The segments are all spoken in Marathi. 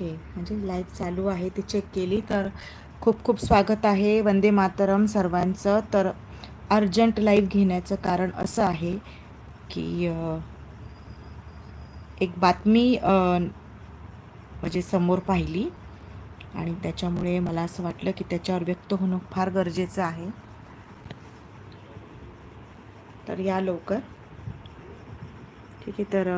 ओके. म्हणजे लाईव्ह चालू आहे ती चेक केली तर खूप खूप स्वागत आहे. वंदे मातरम सर्वांचं. तर अर्जंट लाईव्ह घेण्याचं कारण असं आहे की एक बातमी म्हणजे समोर पाहिली आणि त्याच्यामुळे मला असं वाटलं की त्याच्यावर व्यक्त होणं फार गरजेचं आहे. तर या लवकर. ठीक आहे तर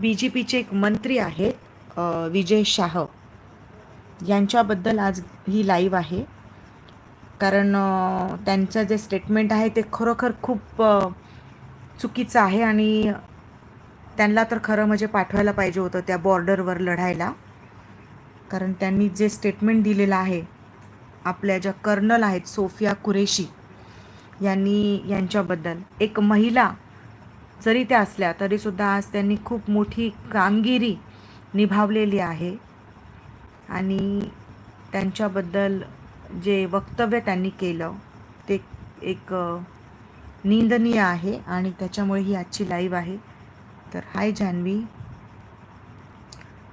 बी जे पीचे एक मंत्री आहेत विजय शाह. यांच्याबद्दल आज ही लाईव्ह आहे. कारण त्यांचं जे स्टेटमेंट आहे ते खरोखर खूप चुकीचं आहे आणि त्यांना तर खरं म्हणजे पाठवायला पाहिजे होतं त्या बॉर्डरवर लढायला. कारण त्यांनी जे स्टेटमेंट दिलेलं आहे आपल्या ज्या कर्नल आहेत सोफिया कुरेशी यांनी यांच्याबद्दल. एक महिला जरी त्या असल्या तरीसुद्धा आज त्यांनी खूप मोठी कामगिरी निभावलेली आहे. आणि त्यांच्याबद्दल जे वक्तव्य त्यांनी केलं ते एक निंदनीय आहे आणि त्याच्यामुळे ही आजची लाईव्ह आहे. तर हाय जान्हवी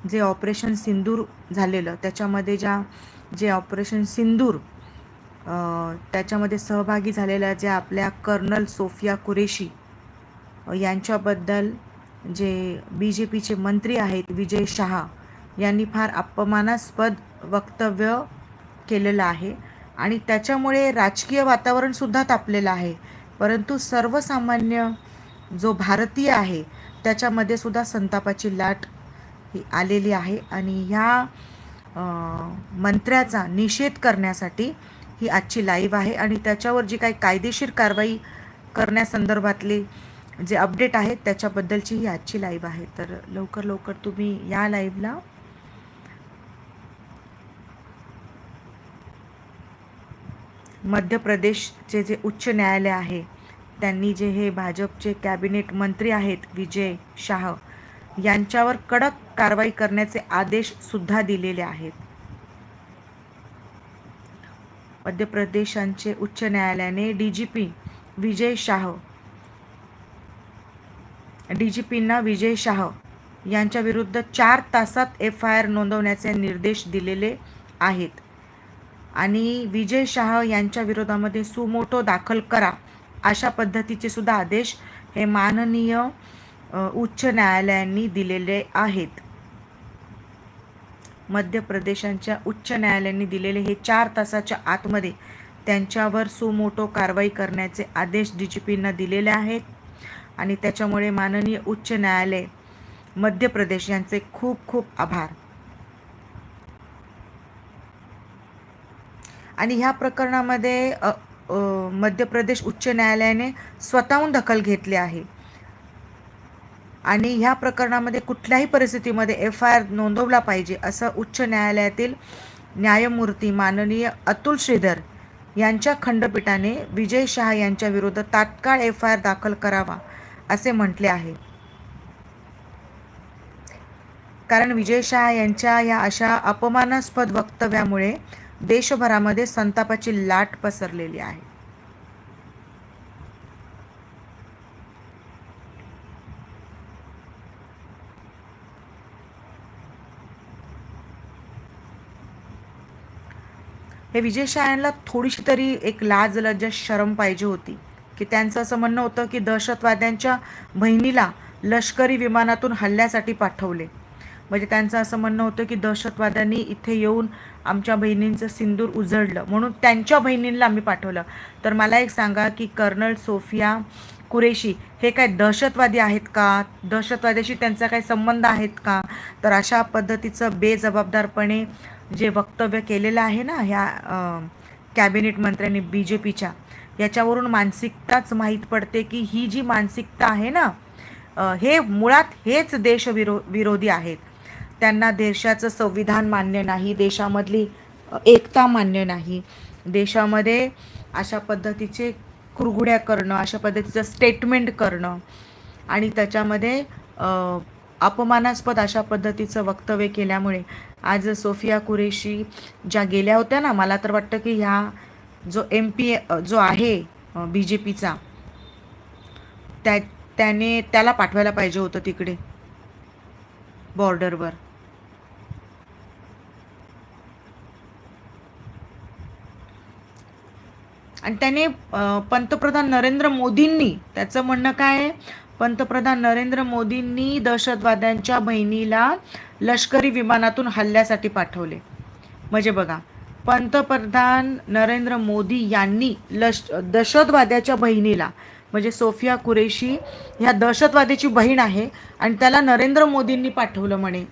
जे ऑपरेशन सिंदूर झालेलं त्याच्यामध्ये ज्या जे ऑपरेशन सिंदूर त्याच्यामध्ये सहभागी झालेल्या ज्या आपल्या कर्नल सोफिया कुरेशी यांच्याबद्दल जे बी जे पीचे मंत्री आहेत विजय शहा यांनी फार अपमानास्पद वक्तव्य केलेलं आहे. आणि त्याच्यामुळे राजकीय वातावरणसुद्धा तापलेलं आहे. परंतु सर्वसामान्य जो भारतीय आहे त्याच्यामध्ये सुद्धा संतापाची लाट ही आलेली आहे. आणि ह्या मंत्र्याचा निषेध करण्यासाठी ही आजची लाईव्ह आहे. आणि त्याच्यावर जी काही कायदेशीर कारवाई करण्यासंदर्भातली जे अपडेट आहेत त्याच्याबद्दलची ही आजची लाईव्ह आहे. तर लवकर लवकर तुम्ही या लाईव्हला मध्य प्रदेशचे जे उच्च न्यायालय आहे त्यांनी जे हे भाजपचे कॅबिनेट मंत्री आहेत विजय शाह यांच्यावर कडक कारवाई करण्याचे आदेश सुद्धा दिलेले आहेत. मध्य प्रदेशांचे उच्च न्यायालयाने D G P Vijay Shah D G पींना Vijay Shah यांच्या विरुद्ध चार तासात एफ आय आर नोंदवण्याचे निर्देश दिलेले आहेत. आणि विजय शाह यांच्या विरोधामध्ये सुमोटो दाखल करा अशा पद्धतीचे सुद्धा आदेश हे माननीय उच्च न्यायालयांनी दिलेले आहेत. मध्य प्रदेशांच्या उच्च न्यायालयांनी दिलेले हे चार तासाच्या आतमध्ये त्यांच्यावर सुमोटो कारवाई करण्याचे आदेश डी जी पींना दिलेले आहेत. आणि त्याच्यामुळे माननीय उच्च न्यायालय मध्य प्रदेश यांचे खूप खूप आभार. आणि ह्या प्रकरणामध्ये मध्य प्रदेश उच्च न्यायालयाने स्वतःहून दखल घेतली आहे. आणि ह्या प्रकरणामध्ये कुठल्याही परिस्थितीमध्ये एफ आय आर नोंदवला पाहिजे असं उच्च न्यायालयातील न्यायमूर्ती माननीय अतुल श्रीधर यांच्या खंडपीठाने विजय शहा यांच्या विरुद्ध तात्काळ एफ आय आर दाखल करावा असे म्हटले आहे. कारण विजय शाह यांच्या या अशा अपमानास्पद वक्तव्यामुळे देशभरामध्ये संतापाची लाट पसरलेली आहे. हे विजय शाह यांना थोडीशी तरी एक लाज लज्जा शरम पाहिजे होती. की त्यांचं असं म्हणणं होतं की दहशतवाद्यांच्या बहिणीला लष्करी विमानातून हल्ल्यासाठी पाठवले. म्हणजे त्यांचं असं म्हणणं होतं की दहशतवाद्यांनी इथे येऊन आमच्या बहिणींचं सिंदूर उजळलं. म्हणून त्यांच्या बहिणींना आम्ही पाठवलं. तर मला एक सांगा की कर्नल सोफिया कुरेशी हे काय दहशतवादी आहेत का? दहशतवाद्याशी त्यांचा काही संबंध आहेत का? तर अशा पद्धतीचं बेजबाबदारपणे जे वक्तव्य केलेलं आहे ना ह्या कॅबिनेट मंत्र्यांनी बी जे पीच्या याच्यावरून मानसिकताच माहीत पडते की ही जी मानसिकता आहे ना हे मुळात हेच देशविरो विरोधी आहेत. त्यांना देशाचं संविधान मान्य नाही देशामधली एकता मान्य नाही. देशामध्ये अशा पद्धतीचे कुरघुड्या करणं अशा पद्धतीचं स्टेटमेंट करणं आणि त्याच्यामध्ये अपमानास्पद अशा पद्धतीचं वक्तव्य केल्यामुळे आज सोफिया कुरेशी ज्या गेल्या होत्या ना मला तर वाटतं की ह्या जो एम पी जो आहे बी जे पीचा त्या त्याने त्याला पाठवायला पाहिजे होतं तिकडे बॉर्डरवर आणि त्याने पंतप्रधान नरेंद्र मोदींनी त्याचं म्हणणं काय आहे? पंतप्रधान नरेंद्र मोदींनी दहशतवाद्यांच्या बहिणीला लष्करी विमानातून हल्ल्यासाठी पाठवले. म्हणजे बघा पंतप्रधान नरेंद्र मोदी यांनी लश दहशतवाद्याच्या बहिणीला म्हणजे सोफिया कुरेशी ह्या दहशतवाद्याची बहीण आहे आणि त्याला नरेंद्र मोदींनी पाठवलं म्हणे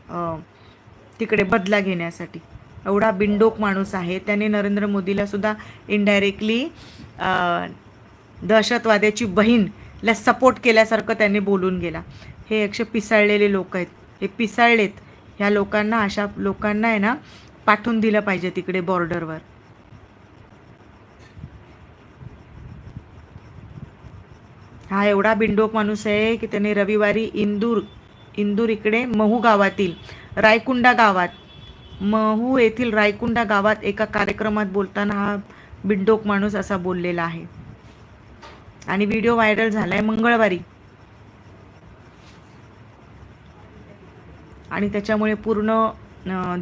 तिकडे बदला घेण्यासाठी. एवढा बिंडोक माणूस आहे. त्याने नरेंद्र मोदीला सुद्धा इनडायरेक्टली दहशतवाद्याची बहीणला सपोर्ट केल्यासारखं त्याने बोलून गेला. हे एकशे पिसाळलेले लोक आहेत. हे पिसाळलेत. ह्या लोकांना अशा लोकांना आहे ना पाठवून दिलं पाहिजे तिकडे बॉर्डरवर. हा एवढा बिंडोक माणूस आहे की त्याने रविवारी इंदूर इंदूर इकडे महू गावातील रायकुंडा गावात महू येथील रायकुंडा गावात एका कार्यक्रमात बोलताना हा बिंडोक माणूस असा बोललेला आहे. आणि व्हिडिओ व्हायरल झालाय मंगळवारी. आणि त्याच्यामुळे पूर्ण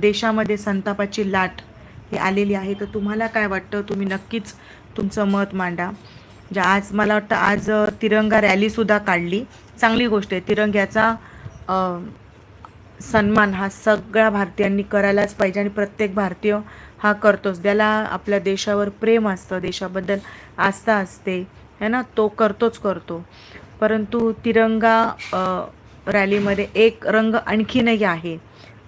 देशामध्ये संतापाची लाट ही आलेली आहे. तर तुम्हाला काय वाटतं? तुम्ही नक्कीच तुमचं मत मांडा. जे आज मला वाटतं आज तिरंगा रॅलीसुद्धा काढली. चांगली गोष्ट आहे. तिरंग्याचा सन्मान हा सगळ्या भारतीयांनी करायलाच पाहिजे आणि प्रत्येक भारतीय हा करतोच. ज्याला आपल्या देशावर प्रेम असतं देशाबद्दल आस्था असते है ना? तो करतोच करतो. परंतु तिरंगा रॅलीमध्ये एक रंग आणखीनही आहे.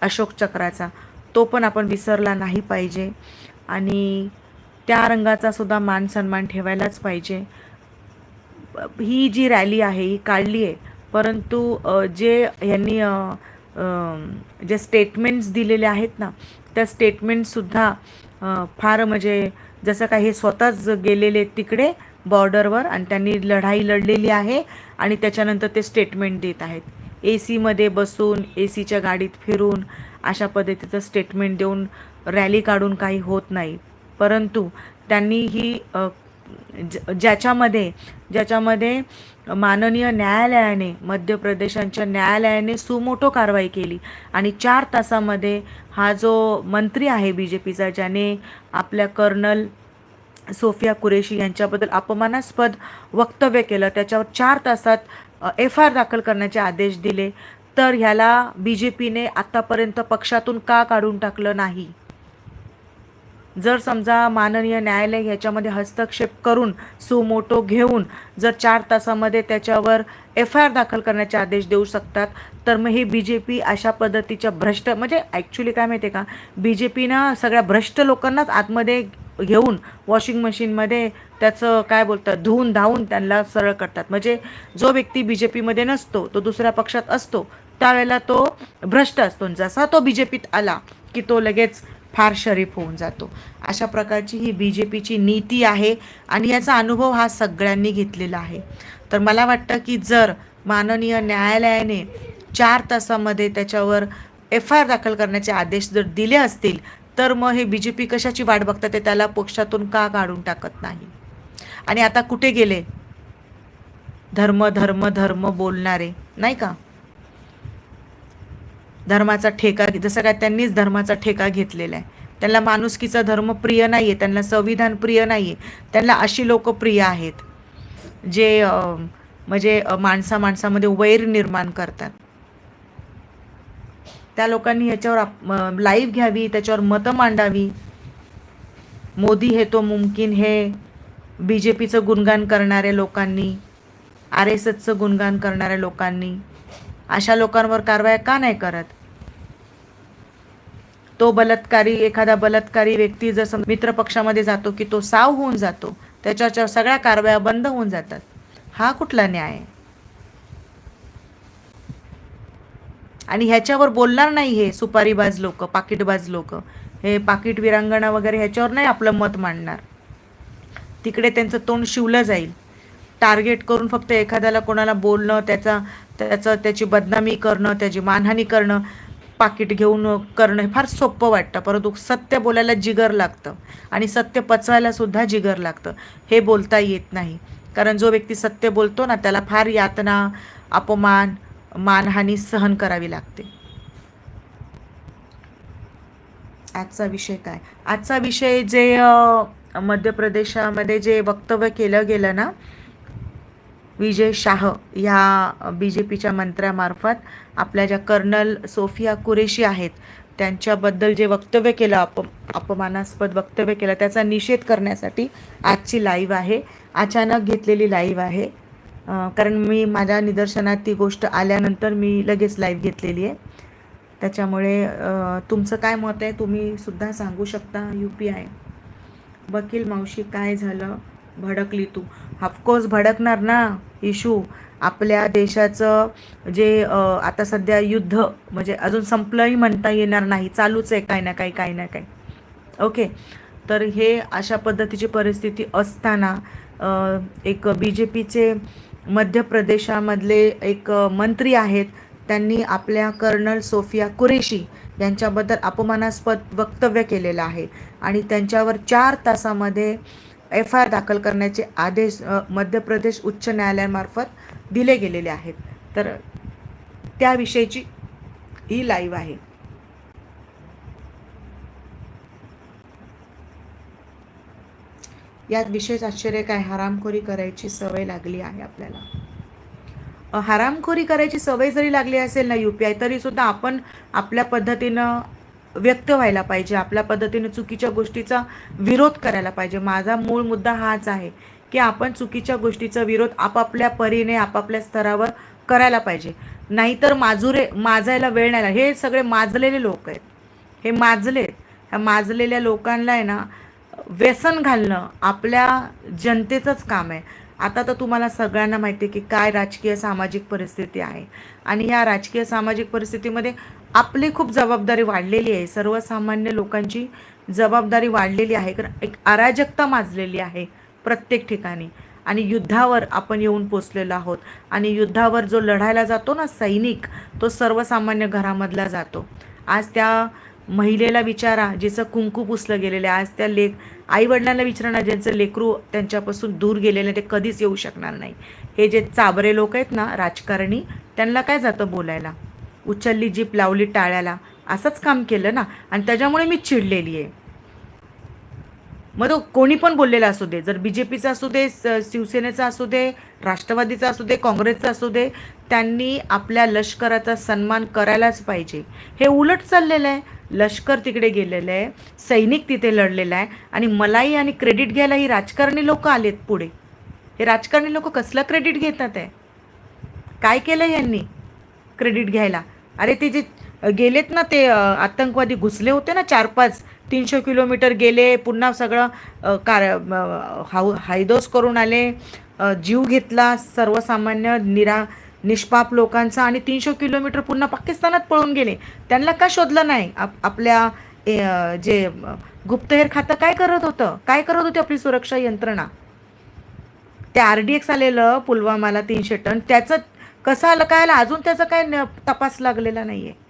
अशोक चक्राचा. तो पण आपण विसरला नाही पाहिजे. आणि त्या रंगाचा सुद्धा मान सन्मान ठेवायलाच पाहिजे. ही जी रॅली आहे ही काढली आहे. परंतु जे यांनी जे स्टेटमेंट्स दिलेले आहेत ना त्या स्टेटमेंटसुद्धा फार म्हणजे जसं काही हे स्वतःच गेलेले तिकडे बॉर्डरवर आणि त्यांनी लढाई लढलेली आहे आणि त्याच्यानंतर ते स्टेटमेंट देत आहेत. ए सीमध्ये बसून ए सीच्या गाडीत फिरून अशा पद्धतीचं स्टेटमेंट देऊन रॅली काढून काही होत नाही. परंतु त्यांनी ही ज- ज्याच्यामध्ये ज्याच्यामध्ये माननीय न्यायालयाने मध्य प्रदेशांच्या न्यायालयाने सुमोटो कारवाई केली. आणि चार तासामध्ये हा जो मंत्री आहे बी जे पीचा ज्याने आपल्या कर्नल सोफिया कुरेशी यांच्याबद्दल अपमानास्पद वक्तव्य केलं त्याच्यावर चार तासात एफ आय आर दाखल करण्याचे आदेश दिले तर ह्याला बी जे पीने आत्तापर्यंत पक्षातून का काढून टाकलं नाही? जर समजा माननीय न्यायालय ह्याच्यामध्ये हस्तक्षेप करून सुमोटो घेऊन जर चार तासामध्ये त्याच्यावर एफ आय आर दाखल करण्याचे आदेश देऊ शकतात तर मग हे बी जे पी अशा पद्धतीच्या भ्रष्ट म्हणजे ॲक्च्युली काय माहिती आहे का बी जे पीनं सगळ्या भ्रष्ट लोकांनाच आतमध्ये घेऊन वॉशिंग मशीनमध्ये त्याचं काय बोलतात धुवून धावून त्यांना सरळ करतात. म्हणजे जो व्यक्ती बी जे पीमध्ये नसतो तो दुसऱ्या पक्षात असतो त्यावेळेला तो भ्रष्ट असतो. जसा तो बी जे पीत आला की तो लगेच फार शरीफ होऊन जातो. अशा प्रकारची ही बी जे पीची नीती आहे आणि याचा अनुभव हा सगळ्यांनी घेतलेला आहे. तर मला वाटतं की जर माननीय न्यायालयाने चार तासामध्ये त्याच्यावर एफ आय आर दाखल करण्याचे आदेश जर दिले असतील तर मग हे बी जे पी कशाची वाट बघतात ते त्याला पक्षातून का काढून टाकत नाही? आणि आता कुठे गेले? धर्म धर्म धर्म बोलणारे नाही का? धर्माचा ठेका जसं काय त्यांनीच धर्माचा ठेका घेतलेला आहे. त्यांना माणुसकीचा धर्म प्रिय नाही आहे त्यांना संविधान प्रिय नाही आहे त्यांना अशी लोक प्रिय आहेत जे म्हणजे माणसा माणसामध्ये वैर निर्माण करतात. त्या लोकांनी ह्याच्यावर लाईव्ह घ्यावी त्याच्यावर मतं मांडावी. मोदी हे तो मुमकिन हे. बी जे पीचं गुणगान करणाऱ्या लोकांनी आर एस एसचं गुणगान करणाऱ्या लोकांनी अशा लोकांवर कारवाया का नाही करत? तो बलात्कारी एखादा बलात्कारी व्यक्ती जसं मित्र पक्षामध्ये जातो की तो साव होऊन जातो त्याच्यावर सगळ्या कारवाया बंद होऊन जातात. हा कुठला न्याय आहे? आणि ह्याच्यावर बोलणार नाही हे सुपारीबाज लोक पाकिटबाज लोक. हे पाकिट विरांगणा वगैरे ह्याच्यावर नाही आपलं मत मांडणार. तिकडे त्यांचं तोंड शिवलं जाईल. टार्गेट करून फक्त एखाद्याला कोणाला बोलणं त्याचा त्याचं त्याची बदनामी करणं त्याची मानहानी करणं पाकिट घेऊन करणं हे फार सोपं वाटतं. परंतु सत्य बोलायला जिगर लागतं. आणि सत्य पचवायला सुद्धा जिगर लागतं. हे बोलता येत नाही. कारण जो व्यक्ती सत्य बोलतो ना त्याला फार यातना अपमान मानहानी सहन करावी लागते. आजचा विषय काय? आजचा विषय जे मध्य प्रदेशामध्ये जे वक्तव्य केलं गेलं ना विजय शाह ह्या बी जे पीच्या मंत्र्यामार्फत आपल्या ज्या कर्नल सोफिया कुरेशी आहेत त्यांच्याबद्दल जे वक्तव्य केलं अप अपमानास्पद वक्तव्य केलं त्याचा निषेध करण्यासाठी आजची लाईव्ह आहे. अचानक घेतलेली लाईव्ह आहे. कारण मी माझ्या निदर्शनात ती गोष्ट आल्यानंतर मी लगेच लाईव्ह घेतलेली आहे. त्याच्यामुळे तुमचं काय मत आहे? तुम्ही सुद्धा सांगू शकता यू पी आय वकील मावशी काय झालं? भडकली तू. ऑफकोर्स भडकणार ना इशू. आपल्या देशाचं जे आता सध्या युद्ध म्हणजे अजून संपलंही म्हणता येणार नाही. चालूच आहे काही ना काही काही ना काही. ओके तर हे अशा पद्धतीची परिस्थिती असताना एक बी जे पीचे मध्य प्रदेशामधले एक मंत्री आहेत. त्यांनी आपल्या कर्नल सोफिया कुरेशी यांच्याबद्दल अपमानास्पद वक्तव्य केलेलं आहे. आणि त्यांच्यावर चार तासामध्ये एफ आय आर दाखल करण्याचे आदेश मध्य प्रदेश उच्च न्यायालयामार्फत दिले गेलेले आहेत. तर त्याविषयीची ही लाईव्ह आहे. यात विशेष आश्चर्य काय? हरामखोरी करायची सवय लागली आहे आपल्याला. हरामखोरी करायची सवय जरी लागली असेल ना यू पी आय तरी सुद्धा आपण आपल्या पद्धतीनं व्यक्त व्हायला पाहिजे. आपल्या पद्धतीने चुकीच्या गोष्टीचा विरोध करायला पाहिजे. माझा मूळ मुद्दा हाच आहे की आपण चुकीच्या गोष्टीचा विरोध आपापल्या परीने आपापल्या स्तरावर करायला पाहिजे. नाहीतर माजुरे माजायला वेळ नाही हे सगळे माजलेले लोक आहेत. हे माजले ह्या माजलेल्या लोकांना आहे ना व्यसन घालणं आपल्या जनतेचंच काम आहे. आता तर तुम्हाला सगळ्यांना माहिती आहे की काय राजकीय सामाजिक परिस्थिती आहे. आणि ह्या राजकीय सामाजिक परिस्थितीमध्ये आपली खूप जबाबदारी वाढलेली आहे. सर्वसामान्य लोकांची जबाबदारी वाढलेली आहे. कारण एक अराजकता माजलेली आहे प्रत्येक ठिकाणी. आणि युद्धावर आपण येऊन पोचलेलो आहोत. आणि युद्धावर जो लढायला जातो ना सैनिक तो सर्वसामान्य घरामधला जातो. आज त्या महिलेला विचारा जिचं कुंकू पुसलं गेलेलं आहे. आज त्या लेख आईवडिलांना विचारणार ज्यांचं लेकरू त्यांच्यापासून दूर गेलेलं ते कधीच येऊ शकणार नाही. हे जे चाबरे लोक आहेत ना राजकारणी त्यांना काय जातं बोलायला? उचलली जीप लावली टाळ्याला. असंच काम केलं ना. आणि त्याच्यामुळे मी चिडलेली आहे. मग तो कोणी पण बोललेला असू दे जर बी जे पीचा असू दे स- शिवसेनेचा असू दे राष्ट्रवादीचा असू दे काँग्रेसचा असू दे त्यांनी आपल्या लष्कराचा सन्मान करायलाच पाहिजे. हे उलट चाललेलं आहे. लष्कर तिकडे गेलेलं आहे सैनिक तिथे लढलेला आहे आणि मलाही आणि क्रेडिट घ्यायला ही राजकारणी लोक आलेत पुढे. हे राजकारणी लोक कसलं क्रेडिट घेतात आहे? काय केलं यांनी? क्रेडिट घ्यायला. अरे ते जे गेलेत ना ते आतंकवादी घुसले होते ना चार पाच तीनशे किलोमीटर गेले पुन्हा सगळं कार हाऊ हायदोस करून आले जीव घेतला सर्वसामान्य निरा निष्पाप लोकांचा आणि तीनशे किलोमीटर पुन्हा पाकिस्तानात पळून गेले. त्यांना का शोधलं नाही? आप आपल्या जे गुप्तहेर खातं काय करत होतं? काय करत होती आपली सुरक्षा यंत्रणा? ते आर डी एक्स आलेलं पुलवामाला तीनशे टन त्याचं कसं आलं काय आलं? अजून त्याचा काय न- तपास लागलेला नाही आहे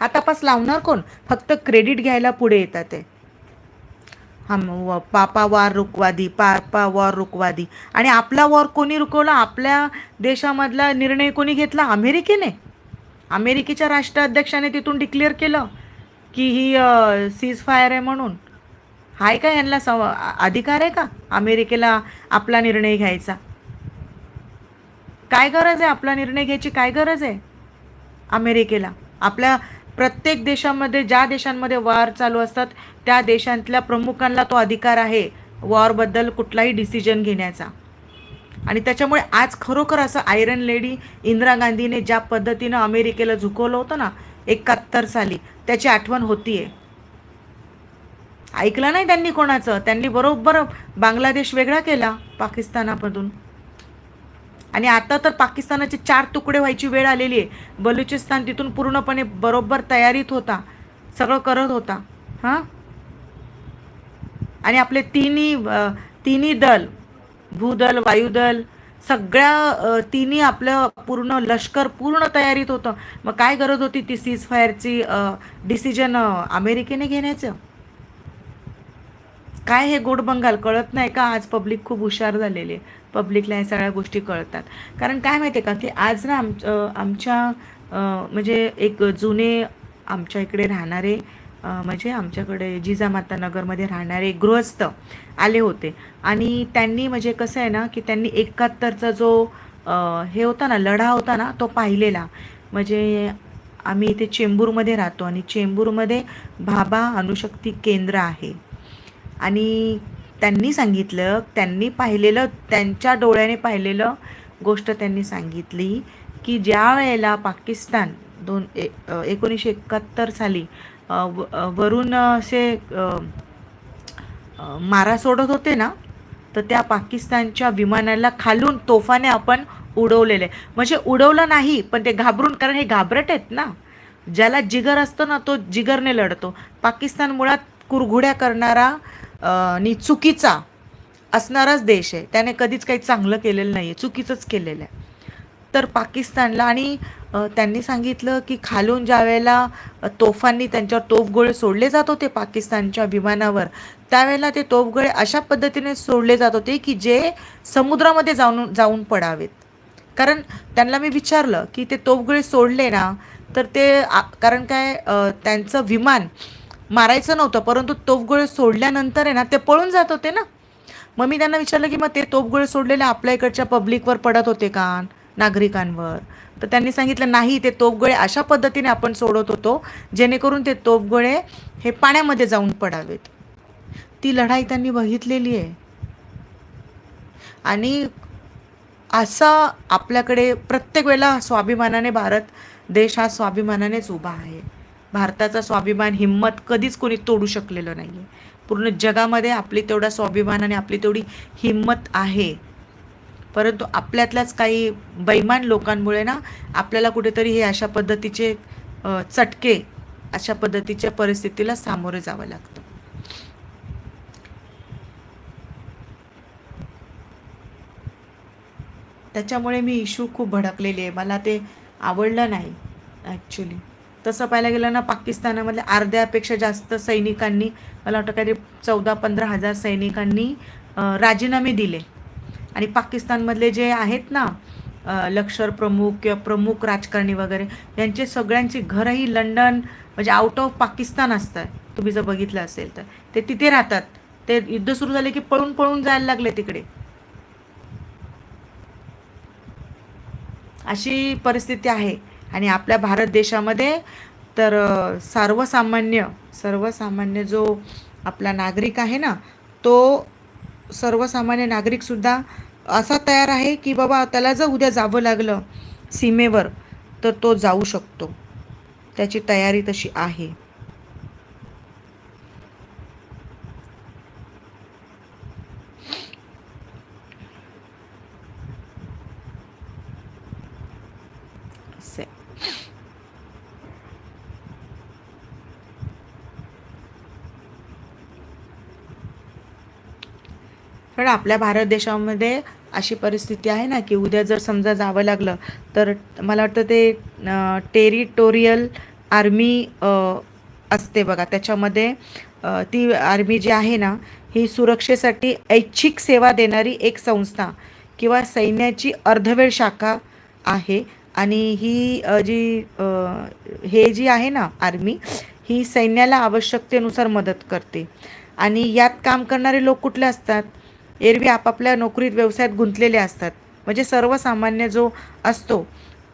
हा तपास लावणार कोण? फक्त क्रेडिट घ्यायला पुढे येतात ते. हम व- पापा वार रुकवादी पापा वॉर रुकवादी. आणि आपला वॉर कोणी रुकवला? आपल्या देशामधला निर्णय कोणी घेतला? अमेरिकेने. अमेरिकेच्या राष्ट्राध्यक्षाने तिथून डिक्लेअर केलं की ही सीज फायर आहे म्हणून. हाय का यांना सव अधिकार आहे का अमेरिकेला आपला निर्णय घ्यायचा? काय गरज आहे आपला निर्णय घ्यायची? काय गरज आहे अमेरिकेला? आपल्या प्रत्येक देशामध्ये ज्या देशांमध्ये वार चालू असतात त्या देशांतल्या प्रमुखांना तो अधिकार आहे वॉरबद्दल कुठलाही डिसिजन घेण्याचा. आणि त्याच्यामुळे आज खरोखर असं आयरन लेडी इंदिरा गांधीने ज्या पद्धतीनं अमेरिकेला झुकवलं होतं ना एकाहत्तर साली त्याची आठवण होतीये. ऐकलं नाही त्यांनी कोणाचं? त्यांनी बरोबर बांगलादेश वेगळा केला पाकिस्तानामधून. आणि आता तर पाकिस्तानाचे चार तुकडे व्हायची वेळ आलेली आहे. बलुचिस्तान तिथून पूर्णपणे बरोबर तयारीत होता. सगळं करत होता. हां? आणि आपले तिन्ही तिन्ही दल भूदल वायुदल सगळ्या तिन्ही आपलं पूर्ण लष्कर पूर्ण तयारीत होतं. मग काय गरज होती ती सीज फायरची डिसिजन अमेरिकेने घेण्याचं? काय हे गोड बंगाल? कळत नाही का? आज पब्लिक खूप हुशार झालेली आहे. पब्लिकला या सगळ्या गोष्टी कळतात. कारण काय माहिती आहे का की आज ना आम आमच्या म्हणजे एक जुने आमच्या इकडे राहणारे म्हणजे आमच्याकडे जिजामाता नगरमध्ये राहणारे गृहस्थ आले होते. आणि त्यांनी म्हणजे कसं आहे ना की त्यांनी एकाहत्तरचा जो हे होता ना लढा होता ना तो पाहिलेला. म्हणजे आम्ही इथे चेंबूरमध्ये राहतो आणि चेंबूरमध्ये भाभा अणुशक्ती केंद्र आहे. आणि त्यांनी सांगितलं त्यांनी पाहिलेलं त्यांच्या डोळ्याने पाहिलेलं गोष्ट त्यांनी सांगितली की ज्या वेळेला पाकिस्तान दोन ए एकोणीसशे एकाहत्तर साली व वरून असे मारा सोडत होते ना तर त्या पाकिस्तानच्या विमानाला खालून तोफाने आपण उडवलेले. म्हणजे उडवलं नाही पण ते घाबरून कारण हे घाबरट आहेत ना. ज्याला जिगर असतो ना तो जिगरने लढतो. पाकिस्तान मुळात कुरघुड्या करणारा नि आणि चुकीचा असणाराच देश आहे. त्याने कधीच काही चांगलं केलेलं नाही आहे चुकीचंच केलेलं आहे. तर पाकिस्तानला आणि त्यांनी सांगितलं की खालून ज्या वेळेला तोफांनी त्यांच्यावर तोफगोळे सोडले जात होते पाकिस्तानच्या विमानावर त्यावेळेला ते तोफगोळे अशा पद्धतीने सोडले जात होते की जे समुद्रामध्ये जाऊन जाऊन पडावेत. कारण त्यांना मी विचारलं की ते तोफगोळे सोडले ना तर ते आ- कारण काय त्यांचं विमान मारायचं नव्हतं परंतु तोफगोळे सोडल्यानंतर आहे ना ते पळून जात होते ना. मग मी त्यांना विचारलं की मग ते तोफगोळे सोडलेले आपल्या इकडच्या पब्लिकवर पडत होते का नागरिकांवर? तर त्यांनी सांगितलं नाही ते तोफगोळे अशा पद्धतीने आपण सोडत होतो जेणेकरून ते तोफगोळे हे पाण्यामध्ये जाऊन पडावेत. ती लढाई त्यांनी बघितलेली आहे. आणि असं आपल्याकडे प्रत्येक वेळेला स्वाभिमानाने भारत देश हा स्वाभिमानानेच उभा आहे. भारताचा स्वाभिमान हिंमत कधीच कोणी तोडू शकलेलं नाही आहे पूर्ण जगामध्ये आपली तेवढा स्वाभिमान आणि आपली तेवढी हिंमत आहे. परंतु आपल्यातल्याच काही बैमान लोकांमुळे ना आपल्याला कुठेतरी हे अशा पद्धतीचे चटके अशा पद्धतीच्या परिस्थितीला सामोरे जावं लागतं. त्याच्यामुळे मी इशू खूप भडकलेली आहे. मला ते आवडलं नाही ॲक्च्युली तसं पाहायला गेलं ना पाकिस्तानामधल्या अर्ध्यापेक्षा जास्त सैनिकांनी मला वाटतं काहीतरी चौदा पंधरा हजार सैनिकांनी राजीनामे दिले. आणि पाकिस्तानमधले जे आहेत ना लक्षर लष्कर प्रमुख किंवा प्रमुख राजकारणी वगैरे यांचे सगळ्यांची घरंही लंडन म्हणजे आउट ऑफ पाकिस्तान असतं. तुम्ही जर बघितलं असेल तर. ते तिथे राहतात. ते युद्ध सुरू झाले की पळून पळून जायला लागले तिकडे. अशी परिस्थिती आहे. आणि आपल्या भारत देशामध्ये तर सर्वसामान्य सर्वसामान्य जो आपला नागरिक आहे ना तो सर्वसामान्य नागरिकसुद्धा असा तयार आहे की बाबा त्याला जर उद्या जावं लागलं सीमेवर तर तो जाऊ शकतो. त्याची तयारी तशी आहे. आपल्या भारत देशामध्ये अशी परिस्थिती आहे ना की उद्या जर समजा जावं लागलं तर मला वाटतं ते टेरिटोरियल आर्मी असते बघा. त्याच्यामध्ये ती आर्मी जी आहे ना ही सुरक्षेसाठी ऐच्छिक सेवा देणारी एक संस्था किंवा सैन्याची अर्धवेळ शाखा आहे. आणि ही जी हे जी आहे ना आर्मी ही सैन्याला आवश्यकतेनुसार मदत करते. आणि यात काम करणारे लोक कुठले असतात? एरवी आपापल्या नोकरीत व्यवसायात गुंतलेले असतात. म्हणजे सर्वसामान्य जो असतो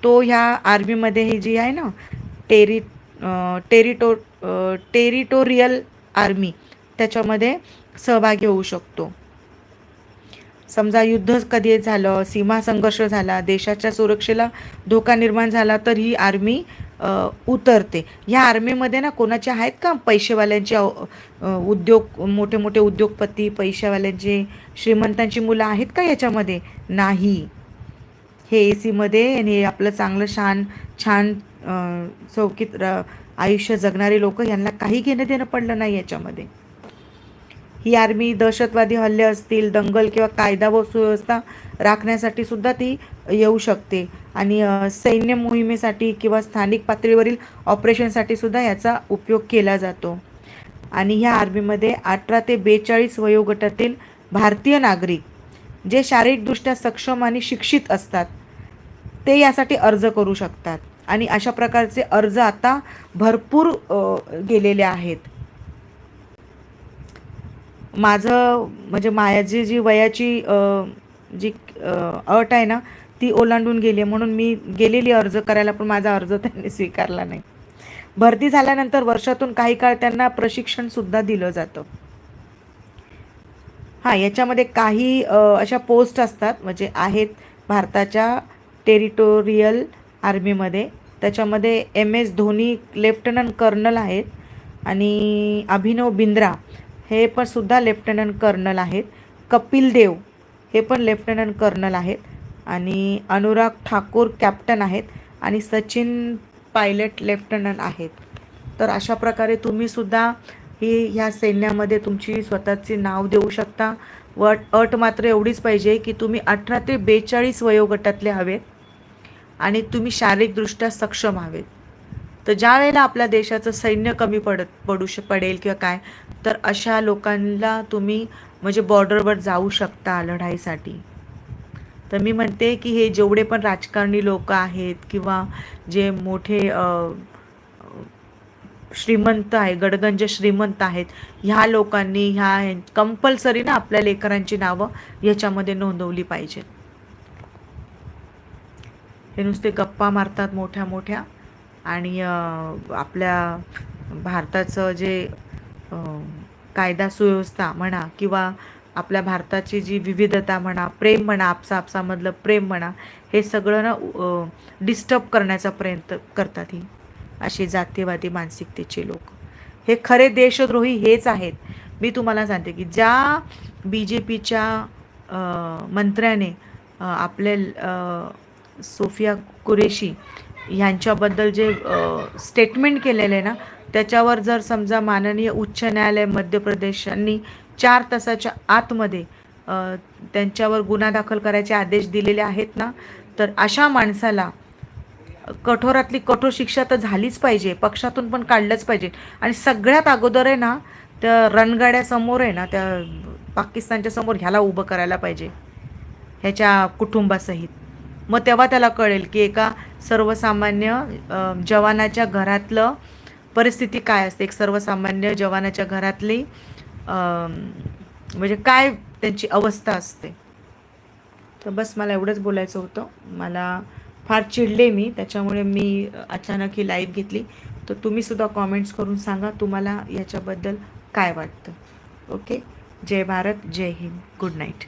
तो ह्या आर्मीमध्ये ही जी आहे ना टेरी टेरिटो टेरिटोरियल आर्मी त्याच्यामध्ये सहभागी होऊ शकतो. समजा युद्ध कधी झालं सीमा संघर्ष झाला देशाच्या सुरक्षेला धोका निर्माण झाला तर ही आर्मी उतरते. ह्या आर्मीमध्ये ना कोणाचे आहेत का पैसेवाल्यांचे उद्योग मोठे मोठे उद्योगपती पैशावाल्यांचे श्रीमंतांची मुलं आहेत का याच्यामध्ये? नाही. हे ए सीमध्ये आणि हे आपलं चांगलं शान छान चौकीत र आयुष्य जगणारे लोक यांना काही घेणं देणं पडलं नाही याच्यामध्ये. ही आर्मी दहशतवादी हल्ले असतील दंगल किंवा कायदा व सुव्यवस्था राखण्यासाठी सुद्धा ती येऊ शकते. आणि सैन्य मोहिमेसाठी किंवा स्थानिक पातळीवरील ऑपरेशनसाठी सुद्धा याचा उपयोग केला जातो. आणि ह्या आर्मीमध्ये अठरा ते बेचाळीस वयोगटातील भारतीय नागरिक जे शारीरिकदृष्ट्या सक्षम आणि शिक्षित असतात ते यासाठी अर्ज करू शकतात. आणि अशा प्रकारचे अर्ज आता भरपूर गेलेले आहेत. माझं म्हणजे माझी जी वयाची जी अट आहे ना ती ओलांडून गेली आहे. म्हणून मी गेलेली अर्ज करायला पण माझा अर्ज त्यांनी स्वीकारला नाही. भरती झाल्यानंतर वर्षातून काही काळ त्यांना प्रशिक्षणसुद्धा दिलं जातं. हां याच्यामध्ये काही अशा पोस्ट असतात म्हणजे आहेत भारताच्या टेरिटोरियल आर्मीमध्ये. त्याच्यामध्ये M S Dhoni lieutenant colonel आहेत. आणि अभिनव बिंद्रा हे पण सुद्धा लेफ्टनंट कर्नल आहेत. कपिल देव हे पण लेफ्टनंट कर्नल आहेत. आणि अनुराग ठाकूर कॅप्टन आहेत. आणि सचिन पायलट लेफ्टनंट आहेत. तर अशा प्रकारे तुम्ही सुद्धा ही ह्या सैन्यामध्ये तुमची स्वतःचे नाव देऊ शकता. व अट मात्र एवढीच पाहिजे की तुम्ही अठरा ते बेचाळीस वयोगटातले हवेत. आणि तुम्ही शारीरिकदृष्ट्या सक्षम हवेत. तर ज्या वेळेला आपल्या देशाचं सैन्य कमी पडत पडू श पडेल किंवा काय तर अशा लोकांना तुम्ही म्हणजे बॉर्डरवर जाऊ शकता लढाईसाठी. तर मी म्हणते की हे जेवढे पण राजकारणी लोक आहेत किंवा जे मोठे श्रीमंत आहे गडगंज श्रीमंत आहेत ह्या लोकांनी ह्या कंपल्सरी ना आपल्या लेकरांची नावं ह्याच्यामध्ये नोंदवली पाहिजेत. हे नुसते गप्पा मारतात मोठ्या मोठ्या आणि आपल्या भारताचं जे कायदा सुव्यवस्था म्हणा किंवा आपल्या भारताची जी विविधता म्हणा प्रेम म्हणा आपसा आपसामधलं प्रेम म्हणा हे सगळं ना डिस्टर्ब करण्याचा प्रयत्न करतात ही अशी जातीयवादी मानसिकतेचे लोक. हे खरे देशद्रोही हेच आहेत. मी तुम्हाला सांगते की ज्या बी जे पीच्या मंत्र्याने आपले सोफिया कुरेशी ह्यांच्याबद्दल जे स्टेटमेंट केलेलं आहे ना त्याच्यावर जर समजा माननीय उच्च न्यायालय मध्य प्रदेश यांनी चार तासाच्या आतमध्ये त्यांच्यावर गुन्हा दाखल करायचे आदेश दिलेले आहेत ना तर अशा माणसाला कठोरातली कठोर शिक्षा तर झालीच पाहिजे पक्षातून पण काढलंच पाहिजे. आणि सगळ्यात अगोदर आहे ना त्या रणगाड्यासमोर आहे ना त्या पाकिस्तानच्या समोर ह्याला उभं करायला पाहिजे. ह्याच्या कुटुंबासहित. मग तेव्हा त्याला कळेल की एका सर्वसामान्य जवानाच्या घरातलं परिस्थिती काय असते? एक सर्वसामान्य जवानाच्या घरातली म्हणजे काय त्यांची अवस्था असते? तर बस मला एवढंच बोलायचं होतं. मला फार चिडले मी. त्याच्यामुळे मी अचानक ही लाईव्ह घेतली. तर तुम्हीसुद्धा कॉमेंट्स करून सांगा तुम्हाला याच्याबद्दल काय वाटतं. ओके जय भारत जय हिंद. Good night